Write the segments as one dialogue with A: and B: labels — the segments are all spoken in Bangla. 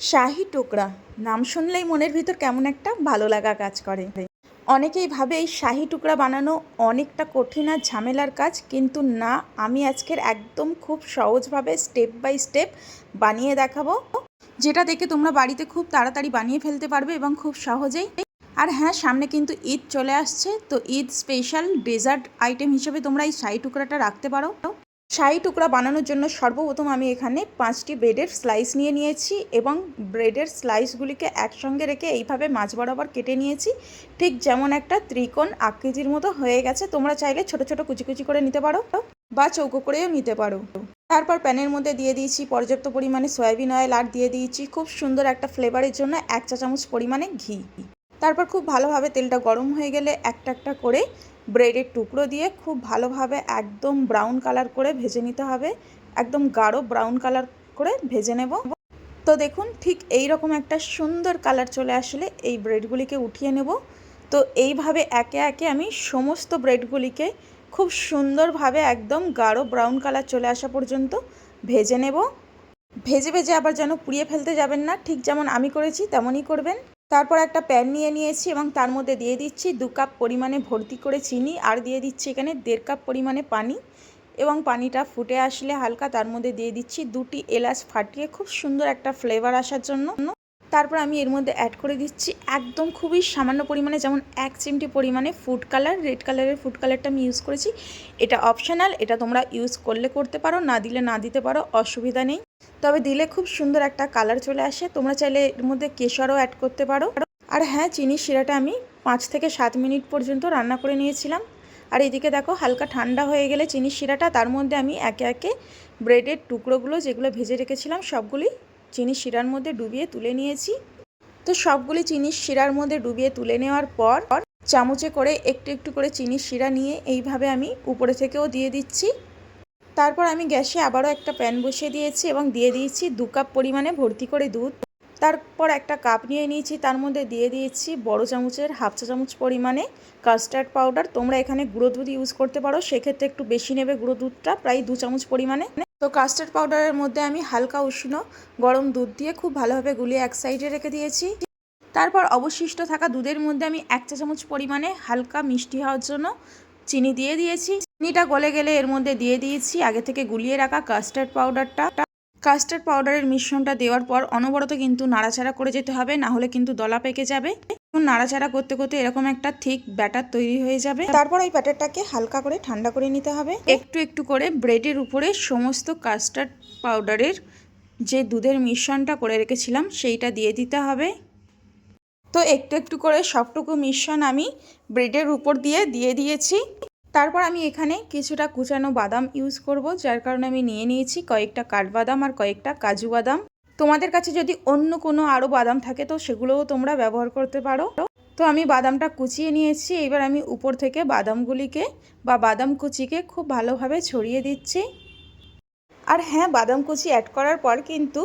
A: শাহি টুকরা। নাম শুনলেই মনের ভিতর কেমন একটা ভালো লাগা কাজ করে। অনেকেই ভাবে এই শাহি টুকরা বানানো অনেকটা কঠিন আর ঝামেলার কাজ, কিন্তু না, আমি আজকের একদম খুব সহজভাবে স্টেপ বাই স্টেপ বানিয়ে দেখাবো। যেটা দেখে তোমরা বাড়িতে খুব তাড়াতাড়ি বানিয়ে ফেলতে পারবে এবং খুব সহজেই। আর হ্যাঁ সামনে কিন্তু ঈদ চলে আসছে, তো ঈদ স্পেশাল ডেজার্ট আইটেম হিসেবে তোমরা এই শাহি টুকরাটা রাখতে পারো। শাহি টুকরা বানানোর জন্য সর্বপ্রথম আমি এখানে পাঁচটি ব্রেডের স্লাইস নিয়ে নিয়েছি এবং ব্রেডের স্লাইসগুলিকে একসঙ্গে রেখে এইভাবে মাছ বরাবর কেটে নিয়েছি। ঠিক যেমন একটা ত্রিকোণ আকৃতির মতো হয়ে গেছে, তোমরা চাইলে ছোট ছোট কুচি কুচি করে নিতে পারো বা চৌকো করেও নিতে পারো। তারপর প্যানের মধ্যে দিয়ে দিয়েছি পর্যাপ্ত পরিমাণে সয়াবিন অয়েল আর দিয়ে দিয়েছি। খুব সুন্দর একটা ফ্লেভারের জন্য এক চা চামচ পরিমাণে ঘি। তারপর খুব ভালোভাবে তেলটা গরম হয়ে গেলে একটা একটা করে ব্রেডের টুকরো দিয়ে খুব ভালোভাবে একদম ব্রাউন কালার করে ভেজে নিতে হবে। একদম গাঢ় ব্রাউন কালার করে ভেজে নেব। তো দেখুন, ঠিক এই রকম একটা সুন্দর কালার চলে আসলে এই ব্রেডগুলিকে উঠিয়ে নেব। তো এইভাবে একে একে আমি সমস্ত ব্রেডগুলিকে খুব সুন্দরভাবে একদম গাঢ় ব্রাউন কালার চলে আসা পর্যন্ত ভেজে নেব। ভেজে ভেজে আবার যেন পুড়িয়ে ফেলতে যাবেন না, ঠিক যেমন আমি করেছি তেমনই করবেন। তারপর একটা প্যান নিয়ে নিয়েছি এবং তার মধ্যে দিয়ে দিচ্ছি দু কাপ পরিমাণে ভর্তি করে চিনি আর দিয়ে দিচ্ছি এখানে দেড় কাপ পরিমাণে পানি এবং পানিটা ফুটে আসলে হালকা তার মধ্যে দিয়ে দিচ্ছি দুটি এলাচ ফাটিয়ে খুব সুন্দর একটা ফ্লেভার আসার জন্য। তারপর আমি এর মধ্যে অ্যাড করে দিচ্ছি একদম খুবই সামান্য পরিমাণে যেমন এক চিমটি পরিমাণে ফুড কালার রেড কালারের ফুড কালারটা আমি ইউজ করেছি। এটা অপশনাল এটা তোমরা ইউজ করলে করতে পারো, না দিলে না দিতে পারো, অসুবিধা নেই। তবে দিলে খুব সুন্দর একটা কালার চলে আসে। তোমরা চাইলে এর মধ্যে কেশরও অ্যাড করতে পারো। আর হ্যাঁ চিনির শিরাটা আমি পাঁচ থেকে সাত মিনিট পর্যন্ত রান্না করে নিয়েছিলাম। আর এদিকে দেখো, হালকা ঠান্ডা হয়ে গেলে চিনির শিরাটা, তার মধ্যে আমি একে একে ব্রেডের টুকরোগুলো যেগুলো ভেজে রেখেছিলাম, সবগুলি চিনির শিরার মধ্যে ডুবিয়ে তুলে নিয়েছি। তো সবগুলি চিনির শিরার মধ্যে ডুবিয়ে তুলে নেওয়ার পর, চামচে করে একটু একটু করে চিনির শিরা নিয়ে এইভাবে আমি উপরে থেকেও দিয়ে দিচ্ছি। তারপর আমি গ্যাসে আবারও একটা প্যান বসিয়ে দিয়েছি এবং দিয়ে দিয়েছি দু কাপ পরিমাণে ভর্তি করে দুধ। তারপর একটা কাপ নিয়ে নিয়েছি, তার মধ্যে দিয়ে দিয়েছি বড় চামচের হাফ চা চামচ পরিমাণে কাস্টার্ড পাউডার তোমরা এখানে গুঁড়ো দুধ ইউজ করতে পারো, সেক্ষেত্রে একটু বেশি নেবে গুঁড়ো দুধটা, প্রায় দু চামচ পরিমাণে। তো কাস্টার্ড পাউডারের মধ্যে আমি হালকা উষ্ণ গরম দুধ দিয়ে খুব ভালোভাবে গুলিয়ে এক সাইডে রেখে দিয়েছি। তারপর অবশিষ্ট থাকা দুধের মধ্যে আমি এক চা চামচ পরিমাণে হালকা মিষ্টি হওয়ার জন্য চিনি দিয়ে দিয়েছি। চিনিটা গলে গেলে এর মধ্যে দিয়ে দিয়েছি আগে থেকে গুলিয়ে রাখা কাস্টার্ড পাউডারটা কাস্টার্ড পাউডারের মিশ্রণটা দেওয়ার পর অনবরত কিন্তু নাড়াচাড়া করে যেতে হবে, না হলে কিন্তু দলা পেকে যাবে। নাড়াচাড়া করতে করতে এরকম একটা ঠিক ব্যাটার তৈরি হয়ে যাবে। তারপর এই ব্যাটারটাকে হালকা করে ঠান্ডা করে নিতে হবে। একটু একটু করে ব্রেডের উপরে সমস্ত কাস্টার্ড পাউডারের যে দুধের মিশ্রণটা করে রেখেছিলাম, সেইটা দিয়ে দিতে হবে। তো একটু একটু করে সবটুকু মিশ্রণ আমি ব্রেডের উপর দিয়ে দিয়ে দিয়েছি। তারপর আমি এখানে কিছুটা কুচানো বাদাম ইউজ করব, যার কারণে আমি নিয়ে নিয়েছি কয়েকটা কাঠবাদাম আর কয়েকটা কাজু বাদাম। তোমাদের কাছে যদি অন্য কোনো আরও বাদাম থাকে তো সেগুলোও তোমরা ব্যবহার করতে পারো। তো আমি বাদামটা কুচিয়ে নিয়েছি, এবার আমি উপর থেকে বাদামগুলিকে বা বাদাম কুচিকে খুব ভালোভাবে ছড়িয়ে দিচ্ছি। আর হ্যাঁ বাদাম কুচি অ্যাড করার পর কিন্তু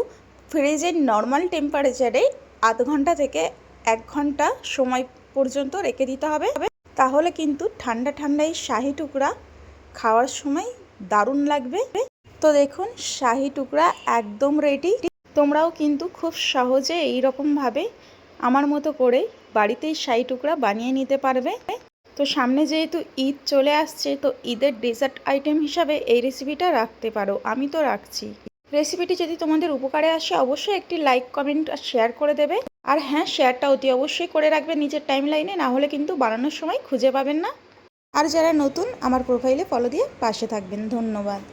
A: ফ্রিজের নর্মাল টেম্পারেচারে আধ ঘণ্টা থেকে এক ঘণ্টা সময় পর্যন্ত রেখে দিতে হবে। তাহলে কিন্তু ঠান্ডা ঠান্ডা এই শাহি টুকরা খাওয়ার সময় দারুণ লাগবে। তো দেখুন, শাহি টুকরা একদম রেডি তোমরাও কিন্তু খুব সহজে এই রকমভাবে আমার মতো করে বাড়িতেই শাহি টুকরা বানিয়ে নিতে পারবে। তো সামনে যেহেতু ঈদ চলে আসছে, তো ঈদের ডেজার্ট আইটেম হিসাবে এই রেসিপিটা রাখতে পারো। আমি তো রাখছি। রেসিপিটি যদি তোমাদের উপকারে আসে, অবশ্যই একটি লাইক কমেন্ট আর শেয়ার করে দেবে। আর হ্যাঁ শেয়ারটা অতি অবশ্যই করে রাখবে নিজের টাইম লাইনে না হলে কিন্তু বানানোর সময় খুঁজে পাবেন না। আর যারা নতুন, আমার প্রোফাইলে ফলো দিয়ে পাশে থাকবেন। ধন্যবাদ।